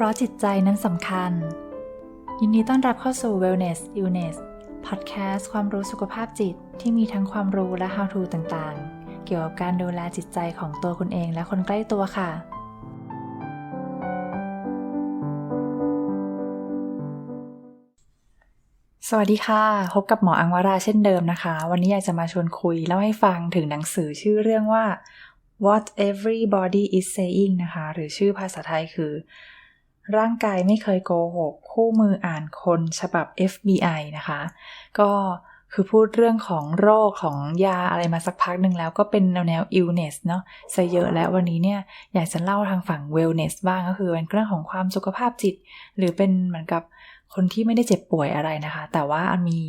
ราะจิตใจนั้นสำคัญ ยินดีต้อนรับเข้าสู่ Wellness Illness Podcast ความรู้สุขภาพจิตที่มีทั้งความรู้และ How to ต่างๆ เกี่ยวกับการดูแลจิตใจของตัวคุณเองและคนใกล้ตัวค่ะ สวัสดีค่ะ พบกับหมออังวราเช่นเดิมนะคะ วันนี้อยากจะมาชวนคุยเล่าให้ฟังถึงหนังสือชื่อเรื่องว่า What Everybody is Saying นะคะ หรือชื่อภาษาไทยคือ ร่างกายไม่เคยโกหก คู่มืออ่านคนฉบับ FBI นะคะ ก็คือพูดเรื่องของโรคของยาอะไรมาสักพักหนึ่งแล้วก็เป็นแนวแนว illness เนาะซะเยอะแล้ววันนี้เนี่ยอยากจะเล่าทางฝั่ง wellness บ้างก็คือเป็นเรื่องของความสุขภาพจิต หรือเป็นเหมือนกับคนที่ไม่ได้เจ็บป่วยอะไรนะคะ แต่ว่ามี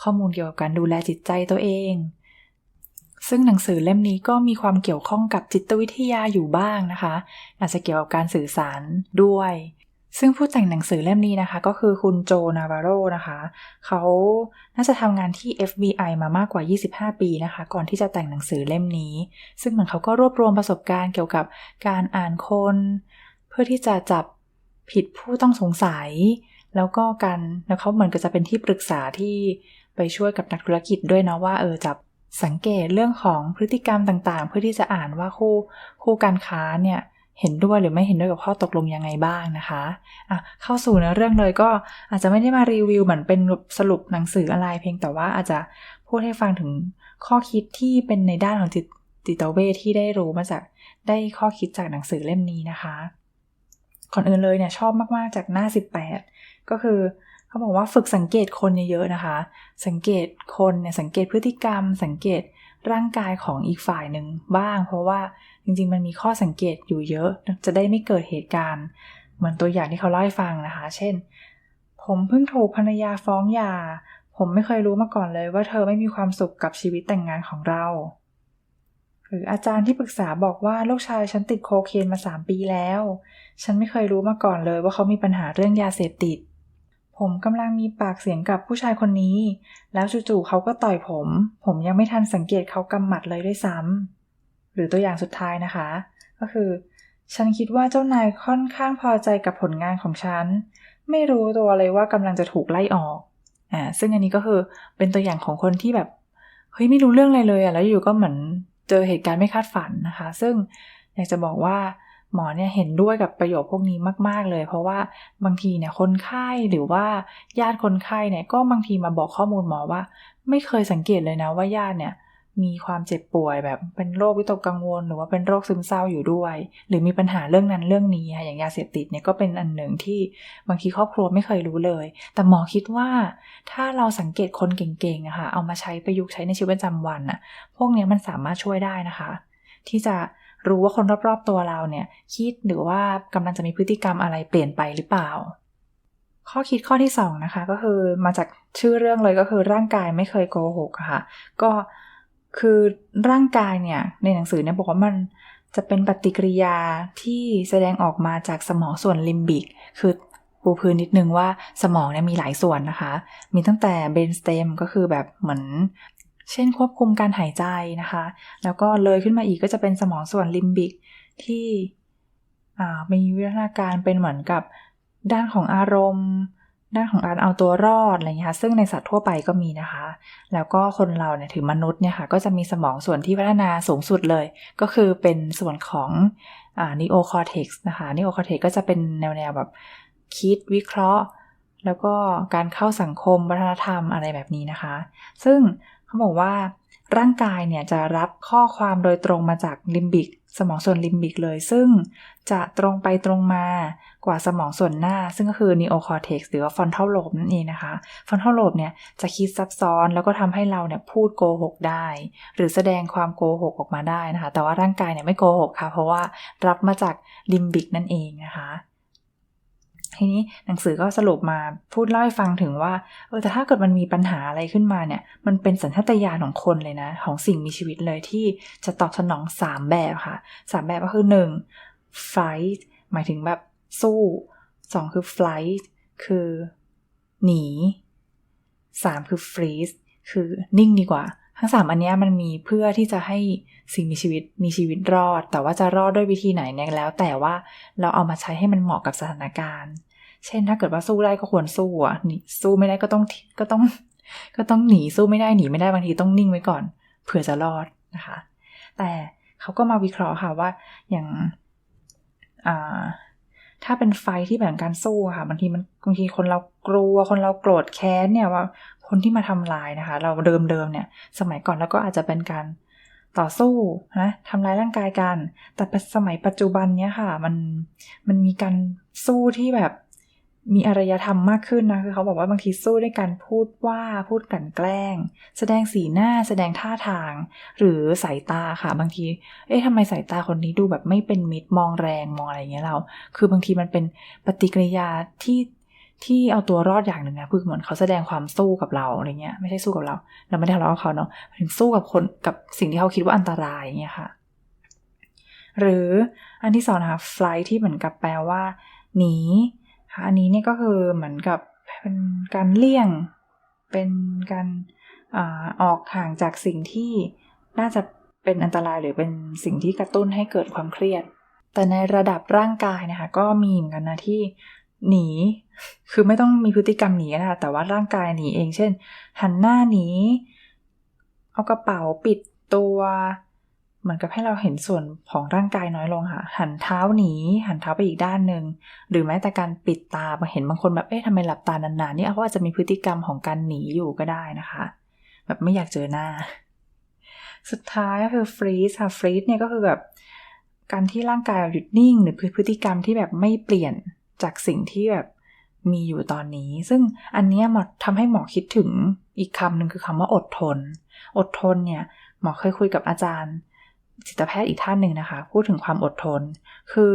ข้อมูลเกี่ยวกับการดูแลจิตใจตัวเอง ซึ่งหนังสือเล่มนี้ก็มีความเกี่ยวข้องกับจิตวิทยาอยู่บ้างนะคะอาจจะเกี่ยวกับการสื่อสารด้วย ซึ่งผู้แต่งหนังสือเล่มนี้นะคะ ก็คือคุณโจนาวาโรนะคะ เขาน่าจะทำงานที่ FBI มามากกว่า 25 ปีนะคะ ก่อนที่จะแต่งหนังสือเล่มนี้ ซึ่งเหมือนเขาก็รวบรวมประสบการณ์เกี่ยวกับการอ่านคน เพื่อที่จะจับผิดผู้ต้องสงสัย แล้วก็การแล้วเขาเหมือนกับจะเป็นที่ปรึกษาที่ไปช่วยกับนักธุรกิจด้วยเนาะว่าเออจับสังเกตเรื่องของพฤติกรรมต่างๆ เพื่อที่จะอ่านว่าคู่คู่การค้าเนี่ย เห็นด้วยหรือไม่เห็นด้วยกับข้อตกลงยังไงบ้างนะคะอะเข้าสู่เนื้อเรื่องเลยก็อาจจะไม่ได้มารีวิวเหมือนเป็นสรุปหนังสืออะไรเพียงแต่ว่าอาจจะพูดให้ฟังถึงข้อคิดที่เป็นในด้านของจิตจิตเวชที่ได้รู้มาจากได้ข้อคิดจากหนังสือเล่มนี้นะคะก่อนอื่นเลยเนี่ยชอบมากๆจากหน้า 18 ก็คือเขาบอกว่าฝึกสังเกตคนเยอะๆนะคะ สังเกตคนเนี่ยสังเกตพฤติกรรม สังเกต ร่างกายของอีกฝ่ายหนึ่งบ้าง เพราะว่าจริงๆ มันมีข้อสังเกตอยู่เยอะ จะได้ไม่เกิดเหตุการณ์ เหมือนตัวอย่างที่เขาเล่าให้ฟังนะคะ เช่น ผมเพิ่งถูกภรรยาฟ้องหย่า ผมไม่เคยรู้มาก่อนเลยว่าเธอไม่มีความสุขกับชีวิตแต่งงานของเราหรืออาจารย์ที่ปรึกษาบอกว่าลูกชายฉันติดโคเคนมาสามปีแล้ว ฉันไม่เคยรู้มาก่อนเลยว่าเขามีปัญหาเรื่องยาเสพติด ผมกำลังมีปากเสียงกับผู้ชายคนนี้ แล้วจู่ๆเขาก็ต่อยผม ผมยังไม่ทันสังเกตเขากำหมัดเลยด้วยซ้ำหรือตัวอย่างสุดท้ายนะคะ ก็คือ ฉันคิดว่าเจ้านายค่อนข้างพอใจกับผลงานของฉัน ไม่รู้ตัวเลยว่ากำลังจะถูกไล่ออกอ่าซึ่งอันนี้ก็คือเป็นตัวอย่างของคนที่แบบเฮ้ยไม่รู้เรื่องอะไรเลยอะแล้วอยู่ก็เหมือนเจอเหตุการณ์ไม่คาดฝันนะคะ ซึ่งอยากจะบอกว่า หมอเนี่ยเห็นด้วยกับประโยคพวกนี้มาก ๆ เลย เพราะว่าบางทีเนี่ยคนไข้หรือว่าญาติคนไข้เนี่ยก็บางทีมาบอกข้อมูลหมอว่า ไม่เคยสังเกตเลยนะว่าญาติเนี่ยมีความเจ็บป่วยแบบเป็นโรควิตกกังวล หรือว่าเป็นโรคซึมเศร้าอยู่ด้วย หรือมีปัญหาเรื่องนั้นเรื่องนี้ค่ะอย่างยาเสพติดเนี่ยก็เป็นอันหนึ่งที่บางทีครอบครัวไม่เคยรู้เลย แต่หมอคิดว่าถ้าเราสังเกตคนเก่งๆอะค่ะเอามาใช้ประยุกต์ใช้ในชีวิตประจำวันอะพวกนี้มันสามารถช่วยได้นะคะ ที่จะ รู้ว่าคนรอบๆตัวเราเนี่ย คิดหรือว่ากำลังจะมีพฤติกรรมอะไรเปลี่ยนไปหรือเปล่า ข้อคิดข้อที่2นะคะก็คือมาจากชื่อเรื่องเลยก็คือร่างกายไม่เคยโกหกค่ะ ก็คือร่างกายเนี่ยในหนังสือเนี่ยบอกว่ามันจะเป็นปฏิกิริยาที่แสดงออกมาจากสมองส่วนลิมบิก คือปูพื้นนิดนึงว่าสมองเนี่ยมีหลายส่วนนะคะ มีตั้งแต่เบนสเตมก็คือแบบเหมือน เช่นควบคุมการหายใจนะคะ แล้วก็เลยขึ้นมาอีกก็จะเป็นสมองส่วนลิมบิกที่มีวิวัฒนาการเป็นเหมือนกับด้านของอารมณ์ ด้านของการเอาตัวรอดอะไรอย่างนี้ค่ะซึ่งในสัตว์ทั่วไปก็มีนะคะ แล้วก็คนเราเนี่ยถือมนุษย์เนี่ยค่ะก็จะมีสมองส่วนที่พัฒนาสูงสุดเลย ก็คือเป็นส่วนของนีโอคอร์เทกซ์นะคะนีโอคอร์เทกซ์ก็จะเป็นแนวแนวแบบคิดวิเคราะห์ แล้วก็การเข้าสังคมวัฒนธรรมอะไรแบบนี้นะคะ ซึ่ง เขาบอกว่าร่างกายเนี่ยจะรับข้อความโดยตรงมาจากลิมบิก สมองส่วนลิมบิกเลย ซึ่งจะตรงไปตรงมากว่าสมองส่วนหน้า ซึ่งก็คือนีโอคอร์เทกซ์หรือว่าฟอนทัลโลบนั่นเองนะคะฟอนทัลโลบเนี่ยจะคิดซับซ้อนแล้วก็ทำให้เราเนี่ยพูดโกหกได้ หรือแสดงความโกหกออกมาได้นะคะ แต่ว่าร่างกายเนี่ยไม่โกหกค่ะ เพราะว่ารับมาจากลิมบิกนั่นเองนะคะ ทีนี้หนังสือก็สรุปมาพูดเล่าให้ฟังถึงว่าเออแต่ถ้าเกิดมันมีปัญหาอะไรขึ้นมาเนี่ย มันเป็นสัญชาตญาณของคนเลยนะ ของสิ่งมีชีวิตเลยที่จะตอบสนอง 3 แบบค่ะสามแบบก็คือ 1. fight หมายถึงแบบสู้ 2 คือ flight คือหนี 3 คือ freeze คือนิ่งดีกว่า ทั้งสามอันนี้มันมีเพื่อที่จะให้สิ่งมีชีวิตมีชีวิตรอด แต่ว่าจะรอดด้วยวิธีไหนเนี่ยแล้ว แต่ว่าเราเอามาใช้ให้มันเหมาะกับสถานการณ์ เช่นถ้าเกิดว่าสู้ได้ก็ควรสู้อะสู้ไม่ได้ก็ต้องก็ต้อง ก็ต้องหนีสู้ไม่ได้หนีไม่ได้บางทีต้องนิ่งไว้ก่อนเผื่อจะรอดนะคะ แต่เขาก็มาวิเคราะห์ค่ะว่าอย่างถ้าเป็นไฟที่แบบการสู้ค่ะบางทีมันบางทีคนเรากลัวคนเราโกรธแค้นเนี่ยว่า คนที่มาทำลายนะคะ เราเดิมๆเนี่ย สมัยก่อนแล้วก็อาจจะเป็นการต่อสู้นะทำลายร่างกายกัน แต่สมัยปัจจุบันเนี้ยค่ะ มันมันมีการสู้ที่แบบมีอารยธรรมมากขึ้นนะคือเขาบอกว่าบางทีสู้ด้วยการพูดว่าพูดกลั่นแกล้ง แสดงสีหน้า แสดงท่าทาง หรือสายตาค่ะ บางที เอ๊ะทำไมสายตาคนนี้ดูแบบไม่เป็นมิตรมองแรงมองอะไรเงี้ยเรา คือบางทีมันเป็นปฏิกิริยาที่ ที่เอาตัวรอดอย่างหนึ่งนะคือเหมือนเขาแสดงความสู้กับเราอะไรเงี้ย ไม่ใช่สู้กับเรา เราไม่ได้ทะเลาะกับเขาเนาะถึงสู้กับคนกับสิ่งที่เขาคิดว่าอันตรายอย่างเงี้ยค่ะ หรืออันที่สองนะคะ flight ที่เหมือนกับแปลว่าหนีค่ะอันนี้เนี่ยก็คือเหมือนกับเป็นการเลี่ยง เป็นการออกห่างจากสิ่งที่น่าจะเป็นอันตรายหรือเป็นสิ่งที่กระตุ้นให้เกิดความเครียด แต่ในระดับร่างกายนะคะก็มีเหมือนกันนะที่ หนี คือไม่ต้องมีพฤติกรรมหนีนะคะแต่ว่าร่างกายหนีเอง เช่น หันหน้าหนี เอากระเป๋าปิดตัว เหมือนกับให้เราเห็นส่วนของร่างกายน้อยลงค่ะ หันเท้าหนี หันเท้าไปอีกด้านหนึ่ง หรือแม้แต่การปิดตาเห็นบางคนแบบ เอ๊ะทำไมหลับตานานๆ นี่เพราะอาจจะมีพฤติกรรมของการหนีอยู่ก็ได้นะคะ แบบไม่อยากเจอหน้า สุดท้ายก็คือฟรีซค่ะ ฟรีซเนี่ยก็คือแบบการที่ร่างกายหยุดนิ่ง หรือพฤติกรรมที่แบบไม่เปลี่ยน จากสิ่งที่แบบมีอยู่ตอนนี้ ซึ่งอันนี้หมอทำให้หมอคิดถึงอีกคำหนึ่งคือคำว่าอดทน อดทนเนี่ยหมอเคยคุยกับอาจารย์ จิตแพทย์อีกท่านหนึ่งนะคะ พูดถึงความอดทน คือ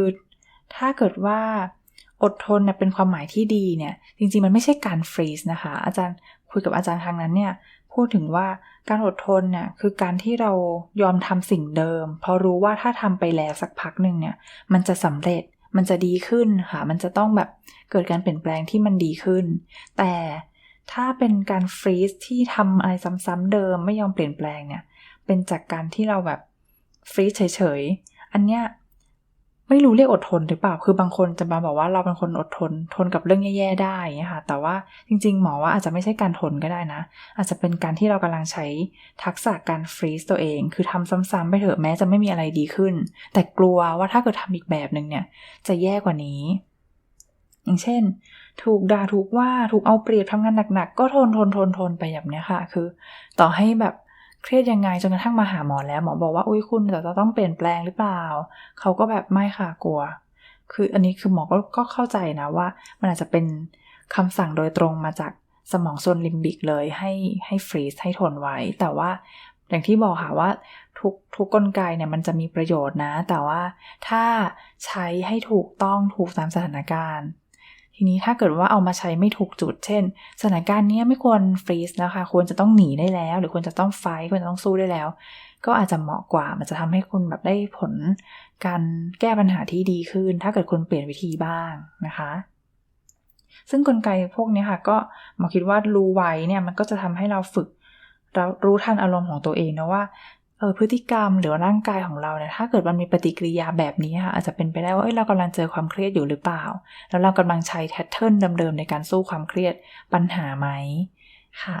ถ้าเกิดว่าอดทนเนี่ยเป็นความหมายที่ดีเนี่ยจริงๆมันไม่ใช่การฟรีซนะคะ อาจารย์คุยกับอาจารย์ทางนั้นเนี่ยพูดถึงว่าการอดทนเนี่ยคือการที่เรายอมทำสิ่งเดิม เพราะรู้ว่าถ้าทำไปแล้วสักพักหนึ่งเนี่ยมันจะสำเร็จ มันจะดีขึ้นค่ะ มันจะต้องแบบเกิดการเปลี่ยนแปลงที่มันดีขึ้น แต่ถ้าเป็นการฟรีซที่ทำอะไรซ้ำๆเดิมไม่ยอมเปลี่ยนแปลงเนี่ย เป็นจากการที่เราแบบฟรีซเฉยๆ อันเนี้ย ไม่รู้เรียกอดทนหรือเปล่า คือบางคนจะมาบอกว่าเราเป็นคนอดทน ทนกับเรื่องแย่ๆได้นี่ค่ะ แต่ว่าจริง ๆ หมอว่าอาจจะไม่ใช่การทนก็ได้นะ อาจจะเป็นการที่เรากำลังใช้ทักษะการฟรีซตัวเอง คือทำซ้ำๆไปเถอะแม้จะไม่มีอะไรดีขึ้น แต่กลัวว่าถ้าเกิดทำอีกแบบหนึ่งเนี่ย จะแย่กว่านี้ อย่างเช่น ถูกด่าถูกว่าถูกเอาเปรียบทำงานหนักๆ ก็ทนทนทนทนไปแบบนี้ค่ะ คือ ต่อให้แบบ เครียดยังไงจนกระทั่งมาหาหมอแล้วหมอบอกว่าอุ้ยคุณแต่จะต้องเปลี่ยนแปลงหรือเปล่า เขาก็แบบไม่ค่ะกลัว คืออันนี้คือหมอก็ก็เข้าใจนะว่า มันอาจจะเป็นคำสั่งโดยตรงมาจากสมองส่วนลิมบิกเลยให้ให้ฟรีซให้ทนไว้ แต่ว่าอย่างที่บอกค่ะว่าทุกทุกกลไกเนี่ยมันจะมีประโยชน์นะ แต่ว่าถ้าใช้ให้ถูกต้องถูกตามสถานการณ์ ทีนี้ถ้าเกิดว่าเอามาใช้ไม่ถูกจุด เช่น สถานการณ์นี้ไม่ควรฟรีซนะคะ ควรจะต้องหนีได้แล้ว หรือควรจะต้องไฟควรจะต้องสู้ได้แล้ว ก็อาจจะเหมาะกว่า มันจะทำให้คุณแบบได้ผลการแก้ปัญหาที่ดีขึ้น ถ้าเกิดคุณเปลี่ยนวิธีบ้างนะคะ ซึ่งกลไกพวกนี้ค่ะ ก็หมอคิดว่ารู้ไว้เนี่ยมันก็จะทำให้เราฝึกเรารู้ทันอารมณ์ของตัวเองนะว่า ออพฤติกรรมหรือร่างกายของเราเนี่ยถ้าเกิดมันมีปฏิกิริยาแบบนี้ค่ะอาจจะเป็นไปได้ว่าเอ้ยเรากำลังเจอความเครียดอยู่หรือเปล่า แล้วเรากำลังใช้แพทเทิร์นเดิมๆในการสู้ความเครียดปัญหาไหมค่ะ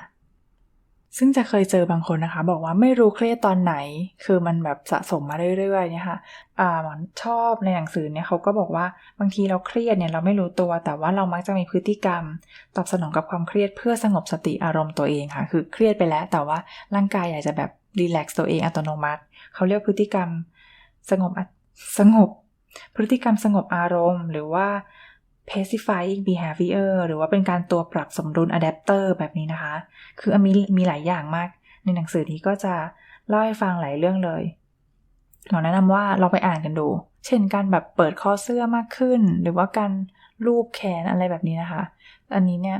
ซึ่งจะเคยเจอบางคนนะคะ บอกว่าไม่รู้เครียดตอนไหน คือมันแบบสะสมมาเรื่อยๆเนี่ยค่ะอ่าชอบในหนังสือเนี่ยเขาก็บอกว่าบางทีเราเครียดเนี่ยเราไม่รู้ตัว แต่ว่าเรามักจะมีพฤติกรรม ตอบสนองกับความเครียดเพื่อสงบสติอารมณ์ตัวเองค่ะ คือเครียดไปแล้วแต่ว่าร่างกายอยากจะแบบ รีแลกซ์ตัวเองอัตโนมัติ เขาเรียกพฤติกรรมสงบสงบ พฤติกรรมสงบอารมณ์ หรือว่า pacifying behavior หรือว่าเป็นการตัวปรับสมดุล adapter แบบนี้นะคะ คือมีมีหลายอย่างมาก ในหนังสือนี้ก็จะเล่าให้ฟังหลายเรื่องเลยหมอแนะนำว่าเราไปอ่านกันดู เช่นการแบบเปิดคอเสื้อมากขึ้น หรือว่าการลูบแขนอะไรแบบนี้นะคะ อันนี้เนี่ย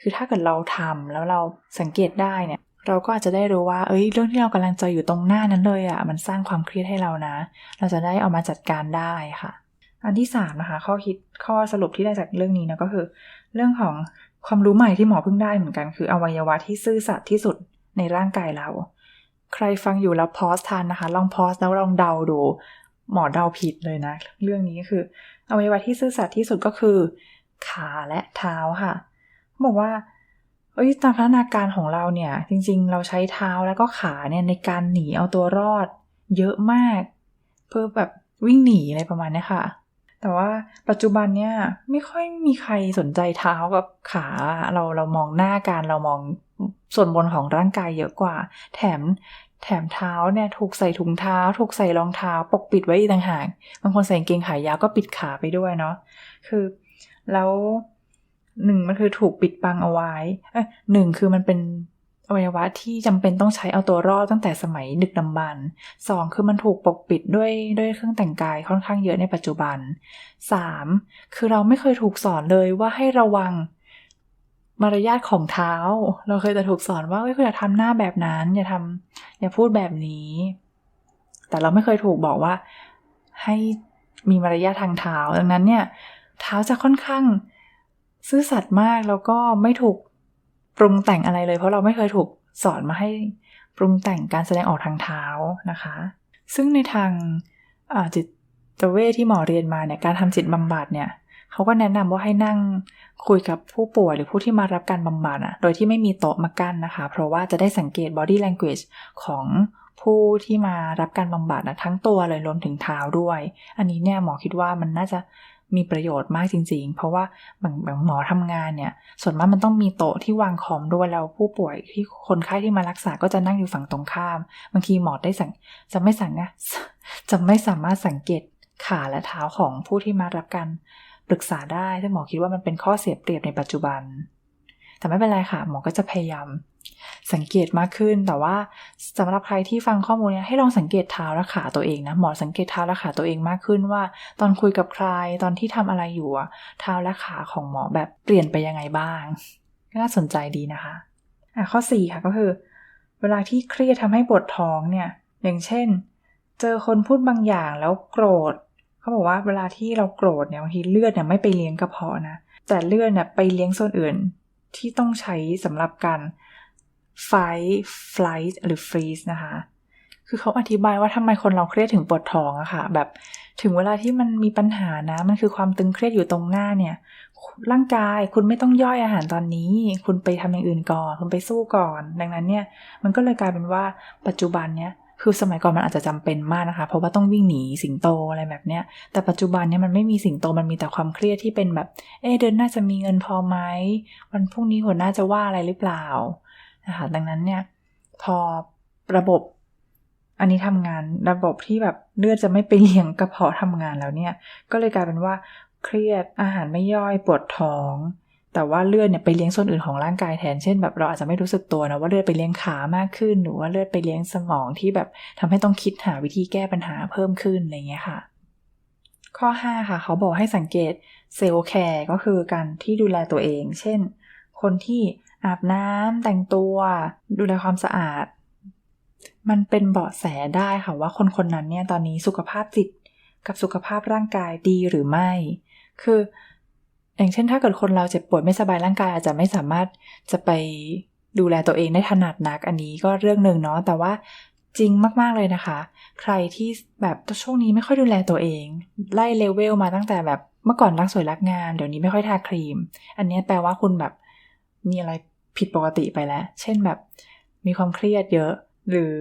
คือถ้าเกิดเราทำแล้วเราสังเกตได้เนี่ย เราก็อาจจะได้รู้ว่า เอ้ย เรื่องที่เรากำลังเจออยู่ตรงหน้านั้นเลยอะ่ะ มันสร้างความเครียดให้เรานะ เราจะได้เอามาจัดการได้ค่ะ อันที่สามนะคะ ข้อคิดข้อสรุปที่ได้จากเรื่องนี้นะก็คือ เรื่องของความรู้ใหม่ที่หมอเพิ่งได้เหมือนกัน คืออวัยวะที่ซื่อสัตย์ที่สุดในร่างกายเรา ใครฟังอยู่แล้วพอสทันนะคะ ลองพอสแล้วลองเดาดู หมอเดาผิดเลยนะ เรื่องนี้ก็คืออวัยวะที่ซื่อสัตย์ที่สุดก็คือ ขาและเท้าค่ะบอกว่า เอ้ยตามพัฒนาการของเราเนี่ย จริง ๆ เราใช้เท้าแล้วก็ขาเนี่ยในการหนีเอาตัวรอด เยอะมาก เพื่อแบบวิ่งหนีอะไรประมาณนี้ค่ะ แต่ว่าปัจจุบันเนี่ยไม่ค่อยมีใครสนใจเท้ากับขาเราเรามองหน้าการเรามองส่วนบนของร่างกายเยอะกว่า แถมแถมเท้าเนี่ยถูกใส่ถุงเท้า ถูกใส่รองเท้า ปกปิดไว้อีกต่างหากบางคนใส่กางเกงขายาวก็ปิดขาไปด้วยเนาะคือแล้ว หนึ่งมันคือถูกปิดบังเอาไว้หนึ่งคือมันเป็นอวัยวะที่จำเป็นต้องใช้เอาตัวรอดตั้งแต่สมัยดึกดำบรรสองคือมันถูกปกปิดด้วยด้วยเครื่องแต่งกายค่อนข้างเยอะในปัจจุบันสามคือเราไม่เคยถูกสอนเลยว่าให้ระวังมารยาทของเท้า เราเคยแต่ถูกสอนว่าเฮ้ยคุณอย่าทำหน้าแบบนั้น อย่าทำอย่าพูดแบบนี้ แต่เราไม่เคยถูกบอกว่าให้มีมารยาททางเท้า ดังนั้นเนี่ย เท้าจะค่อนข้าง ซื่อสัตย์มากแล้วก็ไม่ถูกปรุงแต่งอะไรเลย เพราะเราไม่เคยถูกสอนมาให้ปรุงแต่งการแสดงออกทางเท้านะคะ ซึ่งในทางจิตเวทที่หมอเรียนมาเนี่ยการทำจิตบำบัดเนี่ยเขาก็แนะนำว่าให้นั่งคุยกับผู้ป่วยหรือผู้ที่มารับการบำบัดอะโดยที่ไม่มีโต๊ะมากั้นนะคะ เพราะว่าจะได้สังเกต body language ของผู้ที่มารับการบำบัดนะทั้งตัวเลยรวมถึงเท้าด้วย อันนี้เนี่ยหมอคิดว่ามันน่าจะ มีประโยชน์มากจริง ๆ เพราะว่าบางบางหมอทำงานเนี่ย ส่วนมากมันต้องมีโต๊ะที่วางคอมด้วยแล้วผู้ป่วยที่คนไข้ที่มารักษาก็จะนั่งอยู่ฝั่งตรงข้าม บางทีหมอได้สั่งจะไม่สั่งนะจะไม่สามารถสังเกตขาและเท้าของผู้ที่มารับการปรึกษาได้ซึ่งหมอคิดว่ามันเป็นข้อเสียเปรียบในปัจจุบัน แต่ไม่เป็นไรค่ะ หมอก็จะพยายาม สังเกตมากขึ้น แต่ว่าสำหรับใครที่ฟังข้อมูลเนี้ยให้ลองสังเกตเท้าและขาตัวเองนะหมอสังเกตเท้าและขาตัวเองมากขึ้นว่า ตอนคุยกับใครตอนที่ทำอะไรอยู่อะเท้าและขาของหมอแบบเปลี่ยนไปยังไงบ้างน่าสนใจดีนะคะอะข้อ4ค่ะก็คือ เวลาที่เครียดทำให้ปวดท้องเนี่ย อย่างเช่น เจอคนพูดบางอย่างแล้วโกรธเขาบอกว่าเวลาที่เราโกรธเนี่ยบางทีเลือดเนี่ยไม่ไปเลี้ยงกระเพาะนะแต่เลือดเนี่ยไปเลี้ยงส่วนอื่นที่ต้องใช้สำหรับการ fight flight หรือ freeze นะคะ คือเขาอธิบายว่าทำไมคนเราเครียดถึงปวดท้องอะค่ะ แบบถึงเวลาที่มันมีปัญหานะ มันคือความตึงเครียดอยู่ตรงหน้าเนี่ย ร่างกายคุณไม่ต้องย่อยอาหารตอนนี้ คุณไปทำอย่างอื่นก่อน คุณไปสู้ก่อน ดังนั้นเนี่ย มันก็เลยกลายเป็นว่าปัจจุบันเนี่ยคือสมัยก่อนมันอาจจะจำเป็นมากนะคะ เพราะว่าต้องวิ่งหนีสิงโตอะไรแบบเนี้ย แต่ปัจจุบันเนี่ยมันไม่มีสิงโตมันมีแต่ความเครียดที่เป็นแบบ เออเดินหน้าจะมีเงินพอไหมวันพรุ่งนี้หัวหน้าจะว่าอะไรหรือเปล่า นะคะดังนั้นเนี่ยพอระบบอันนี้ทำงานระบบที่แบบเลือดจะไม่ไปเลี้ยงกระเพาะทำงานแล้วเนี่ย ก็เลยกลายเป็นว่าเครียดอาหารไม่ย่อยปวดท้อง แต่ว่าเลือดเนี่ยไปเลี้ยงส่วนอื่นของร่างกายแทนเช่นแบบเราอาจจะไม่รู้สึกตัวนะว่าเลือดไปเลี้ยงขามากขึ้น หรือว่าเลือดไปเลี้ยงสมองที่แบบทำให้ต้องคิดหาวิธีแก้ปัญหาเพิ่มขึ้นอะไรเงี้ยค่ะ ข้อ 5 ค่ะ เขาบอกให้สังเกตเซลล์แคร์ก็คือการที่ดูแลตัวเอง เช่น คนที่ อาบน้ำแต่งตัว ดูแลความสะอาด มันเป็นเบาะแสได้ค่ะว่าคนคนนั้นเนี่ยตอนนี้สุขภาพจิตกับสุขภาพร่างกายดีหรือไม่ คือ อย่างเช่นถ้าเกิดคนเราเจ็บป่วยไม่สบายร่างกายอาจจะไม่สามารถจะไปดูแลตัวเองได้ถนัดนักอันนี้ก็เรื่องหนึ่งเนาะแต่ว่าจริงมาก ๆ เลยนะคะ ใครที่แบบช่วงนี้ไม่ค่อยดูแลตัวเอง ไล่เลเวลมาตั้งแต่แบบเมื่อก่อนรักสวยรักงามเดี๋ยวนี้ไม่ค่อยทาครีม อันนี้แปลว่าคุณแบบ มีอะไรผิดปกติไปแล้ว เช่นแบบมีความเครียดเยอะ หรือ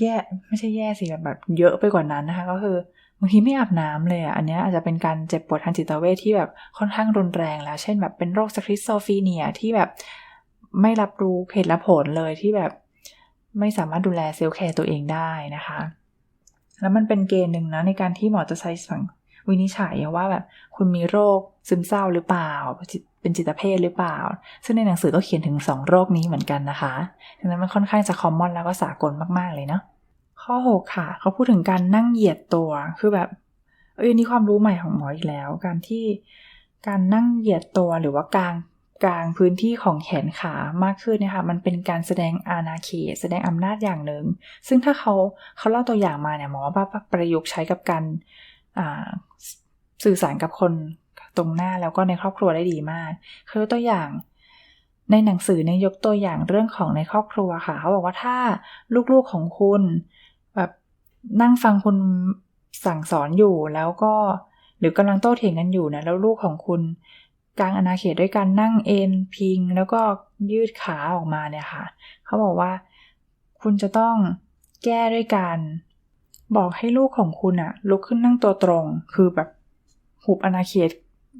แย่ไม่ใช่แย่สิแบบแบบเยอะไปกว่านั้นนะคะ ก็คือบางทีไม่อาบน้ำเลยอะ อันนี้อาจจะเป็นการเจ็บปวดทางจิตเวชที่แบบค่อนข้างรุนแรงแล้ว เช่นแบบเป็นโรคสคริสโซฟีเนียที่แบบไม่รับรู้เหตุและผลเลยที่แบบไม่สามารถดูแลเซลล์แคร์ตัวเองได้นะคะ แล้วมันเป็นเกณฑ์หนึ่งนะในการที่หมอจะใช้สังวินิจฉัยว่าแบบคุณมีโรคซึมเศร้าหรือเปล่า เป็นจิตเภทหรือเปล่า ซึ่งในหนังสือก็เขียนถึงสองโรคนี้เหมือนกันนะคะดังนั้นมันค่อนข้างจะคอมมอนแล้วก็สากลมากๆเลยเนาะข้อ 6 ค่ะ เขาพูดถึงการนั่งเหยียดตัวคือแบบเอ้ยนี่ความรู้ใหม่ของหมออีกแล้ว การที่การนั่งเหยียดตัวหรือว่ากลางกลางพื้นที่ของแขนขามากขึ้นนะคะมันเป็นการแสดงอาณาเขตแสดงอำนาจอย่างหนึ่ง ซึ่งถ้าเขาเขาเล่าตัวอย่างมาเนี่ยหมอว่าประยุกต์ใช้กับการสื่อสารกับคน ตรงหน้าแล้วก็ในครอบครัวได้ดีมาก คือตัวอย่างในหนังสือเนี่ยยกตัวอย่างเรื่องของในครอบครัวค่ะ เขาบอกว่าถ้าลูกๆของคุณแบบนั่งฟังคุณสั่งสอนอยู่แล้วก็หรือกำลังโต้เถียงกันอยู่นะแล้วลูกของคุณกลางอนาเขตด้วยการนั่งเอนพิง แล้วก็ยืดขาออกมาเนี่ยค่ะ เขาบอกว่าคุณจะต้องแก้ด้วยการบอกให้ลูกของคุณอะลุกขึ้นนั่งตัวตรง คือแบบหุบอนาเขต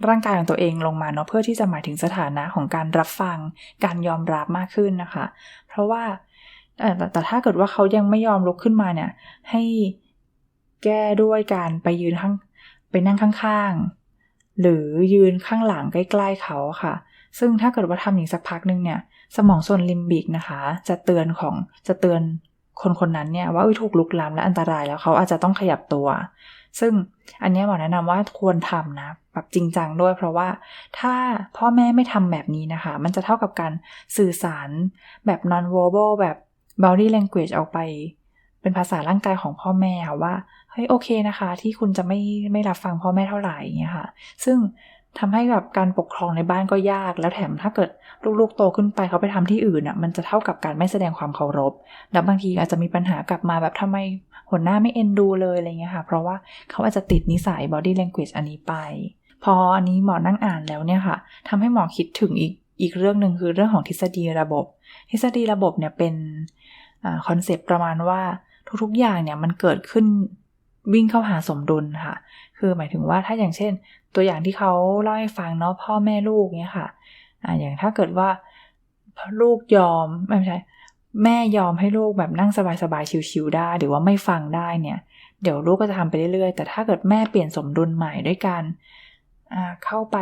ร่างกายของตัวเองลงมาเนาะเพื่อที่จะหมายถึงสถานะของการรับฟังการยอมรับมากขึ้นนะคะ เพราะว่าแต่แต่ถ้าเกิดว่าเขายังไม่ยอมลุกขึ้นมาเนี่ยให้แก้ด้วยการไปยืนข้างไปนั่งข้างๆ หรือยืนข้างหลังใกล้ๆเขาค่ะ ซึ่งถ้าเกิดว่าทำอย่างสักพักนึงเนี่ยสมองส่วนลิมบิกนะคะ จะเตือนของจะเตือนคนคนนั้นเนี่ยว่าถูกลุกล้ำและอันตรายแล้วเขาอาจจะต้องขยับตัว ซึ่งอันนี้หมอแนะนำว่าควรทำนะ แบบจริงจังด้วย เพราะว่าถ้าพ่อแม่ไม่ทำแบบนี้นะคะ มันจะเท่ากับการสื่อสารแบบ non verbal แบบ body language ออกไป เป็นภาษาร่างกายของพ่อแม่ค่ะว่าเฮ้ยโอเคนะคะ ที่คุณจะไม่ไม่รับฟังพ่อแม่เท่าไหร่เงี้ยค่ะ ซึ่งทำให้แบบการปกครองในบ้านก็ยาก แล้วแถมถ้าเกิดลูกๆโตขึ้นไปเขาไปทำที่อื่นอะมันจะเท่ากับการไม่แสดงความเคารพ แล้วบางทีอาจจะมีปัญหากลับมาแบบทำไมหัวหน้าไม่เอ็นดูเลยอะไรเงี้ยค่ะ เพราะว่าเขาอาจจะติดนิสัย body language อันนี้ไป พออันนี้หมอนั่งอ่านแล้วเนี่ยค่ะทำให้หมอคิดถึงอีกอีกเรื่องหนึ่งคือเรื่องของทฤษฎีระบบ ทฤษฎีระบบเนี่ยเป็นคอนเซปต์ประมาณว่าทุกๆอย่างเนี่ยมันเกิดขึ้นวิ่งเข้าหาสมดุลค่ะ คือหมายถึงว่าถ้าอย่างเช่น ตัวอย่างที่เขาเล่าให้ฟังเนาะพ่อแม่ลูกเนี่ยค่ะอ่าอย่างถ้าเกิดว่าลูกยอมไม่ใช่แม่ยอมให้ลูกแบบนั่งสบายๆชิวๆได้ หรือว่าไม่ฟังได้เนี่ย เดี๋ยวลูกก็จะทำไปเรื่อยๆ แต่ถ้าเกิดแม่เปลี่ยนสมดุลใหม่ด้วยการ เข้าไป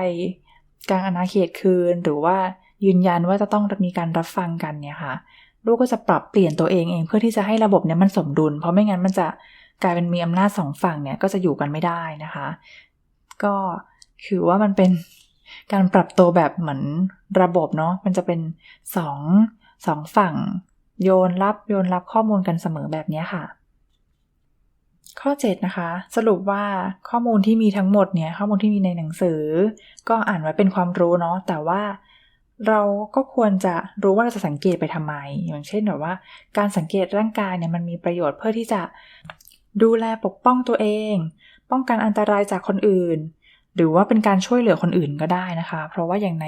กลางอาณาเขตคืน หรือว่ายืนยันว่าจะต้องมีการรับฟังกันเนี่ยค่ะ ลูกก็จะปรับเปลี่ยนตัวเองเองเพื่อที่จะให้ระบบเนี้ยมันสมดุล เพราะไม่งั้นมันจะกลายเป็นมีอำนาจสองฝั่งเนี่ยก็จะอยู่กันไม่ได้นะคะ ก็คือว่ามันเป็นการปรับตัวแบบเหมือนระบบเนาะมันจะเป็นสองสองฝั่ง โยนรับโยนรับข้อมูลกันเสมอแบบนี้ค่ะ ข้อ 7 นะคะ สรุปว่าข้อมูลที่มีทั้งหมดเนี่ย ข้อมูลที่มีในหนังสือ ก็อ่านไว้เป็นความรู้เนาะแต่ว่าเราก็ควรจะรู้ว่าเราจะสังเกตไปทำไม อย่างเช่นแบบว่า การสังเกตร่างกายเนี่ยมันมีประโยชน์เพื่อที่จะดูแลปกป้องตัวเอง ป้องกันอันตรายจากคนอื่น หรือว่าเป็นการช่วยเหลือคนอื่นก็ได้นะคะ เพราะว่าอย่างใน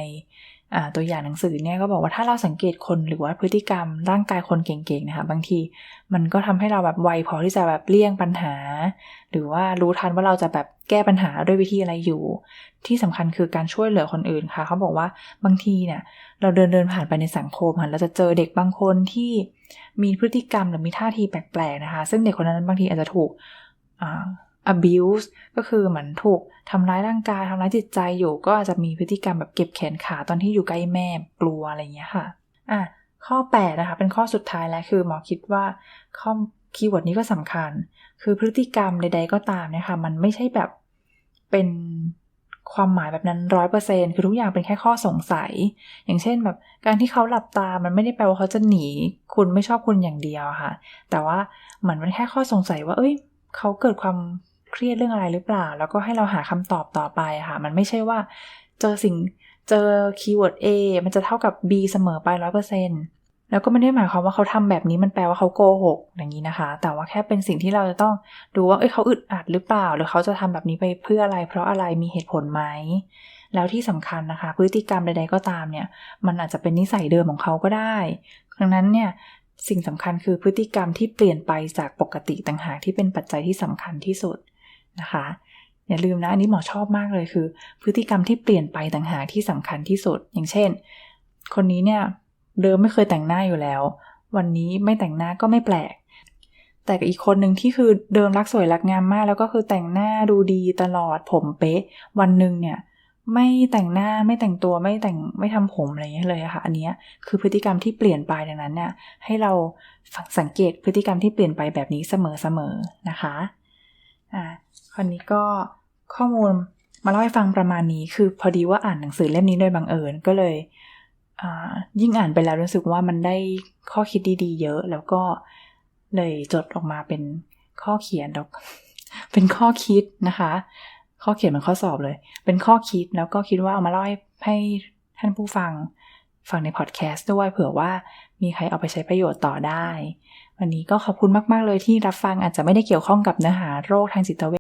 ตัวอย่างหนังสือเนี่ยก็บอกว่าถ้าเราสังเกตคนหรือว่าพฤติกรรมร่างกายคนเก่งๆนะคะบางทีมันก็ทำให้เราแบบไวพอที่จะแบบเลี่ยงปัญหา หรือว่ารู้ทันว่าเราจะแบบแก้ปัญหาด้วยวิธีอะไรอยู่ ที่สำคัญคือการช่วยเหลือคนอื่นค่ะ เขาบอกว่าบางทีเนี่ยเราเดินเดินผ่านไปในสังคมค่ะเราจะเจอเด็กบางคนที่มีพฤติกรรมหรือมีท่าทีแปลกๆนะคะ ซึ่งเด็กคนนั้นบางทีอาจจะถูก abuse ก็คือเหมือนถูกทำร้ายร่างกายทำร้ายจิตใจอยู่ ก็อาจจะมีพฤติกรรมแบบเก็บแขนขาตอนที่อยู่ใกล้แม่กลัวอะไรอย่างเงี้ยค่ะอะข้อ 8 นะคะ เป็นข้อสุดท้ายแล้วคือหมอคิดว่าข้อคีย์เวิร์ดนี้ก็สำคัญ คือพฤติกรรมใด ๆ ก็ตามนะคะ มันไม่ใช่แบบเป็นความหมายแบบนั้นร้อยเปอร์เซ็นคือทุกอย่างเป็นแค่ข้อสงสัย อย่างเช่นแบบการที่เขาหลับตา มันไม่ได้แปลว่าเขาจะหนี คุณไม่ชอบคุณอย่างเดียวค่ะ แต่ว่าเหมือนมันแค่ข้อสงสัยว่า เอ้ย เขาเกิดความ เครียดเรื่องอะไรหรือเปล่า แล้วก็ให้เราหาคำตอบต่อไปค่ะ มันไม่ใช่ว่าเจอสิ่งเจอคีย์เวิร์ด A มันจะเท่ากับ B เสมอไปร้อยเปอร์เซ็นต์แล้วก็ไม่ได้หมายความว่าเขาทำแบบนี้มันแปลว่าเขาโกหกอย่างนี้นะคะ แต่ว่าแค่เป็นสิ่งที่เราจะต้องดูว่า เอ้ยเขาอึดอัดหรือเปล่า หรือเขาจะทำแบบนี้ไปเพื่ออะไร เพราะอะไร มีเหตุผลไหม แล้วที่สำคัญนะคะ พฤติกรรมใด ๆ ก็ตามเนี่ย มันอาจจะเป็นนิสัยเดิมของเขาก็ได้ ดังนั้นเนี่ยสิ่งสำคัญคือพฤติกรรมที่เปลี่ยนไปจากปกติต่างหากที่เป็นปัจจัยที่สำคัญที่สุด นะคะ อย่าลืมนะ อันนี้หมอชอบมากเลยคือ พฤติกรรมที่เปลี่ยนไปต่างหากที่สำคัญที่สุด อย่างเช่น คนนี้เนี่ยเดิมไม่เคยแต่งหน้าอยู่แล้ว วันนี้ไม่แต่งหน้าก็ไม่แปลก แต่อีกคนหนึ่งที่คือเดิมรักสวยรักงามมาก แล้วก็คือแต่งหน้าดูดีตลอดผมเป๊ะ วันหนึ่งเนี่ยไม่แต่งหน้าไม่แต่งตัวไม่แต่งไม่ทำผมอะไรเงี้ยเลยค่ะ อันนี้คือพฤติกรรมที่เปลี่ยนไปดังนั้นเนี่ยให้เราสังเกตพฤติกรรมที่เปลี่ยนไปแบบนี้เสมอๆนะคะ อ่าคราวนี้ก็ข้อมูลมาเล่าให้ฟังประมาณนี้ คือพอดีว่าอ่านหนังสือเล่มนี้โดยบังเอิญก็เลยยิ่งอ่านไปแล้วรู้สึกว่ามันได้ข้อคิดดีๆ เยอะ แล้วก็เลยจดออกมาเป็นข้อเขียนแล้วเป็นข้อคิดนะคะ ข้อเขียนเป็นข้อสอบเลย เป็นข้อคิดแล้วก็คิดว่าเอามาเล่าให้ให้ท่านผู้ฟังฟังในพอดแคสต์ด้วยเผื่อว่ามีใครเอาไปใช้ประโยชน์ต่อได้ วันนี้ก็ขอบคุณมาก ๆ เลยที่รับฟังอาจจะไม่ได้เกี่ยวข้องกับเนื้อหาโรคทางจิตเวช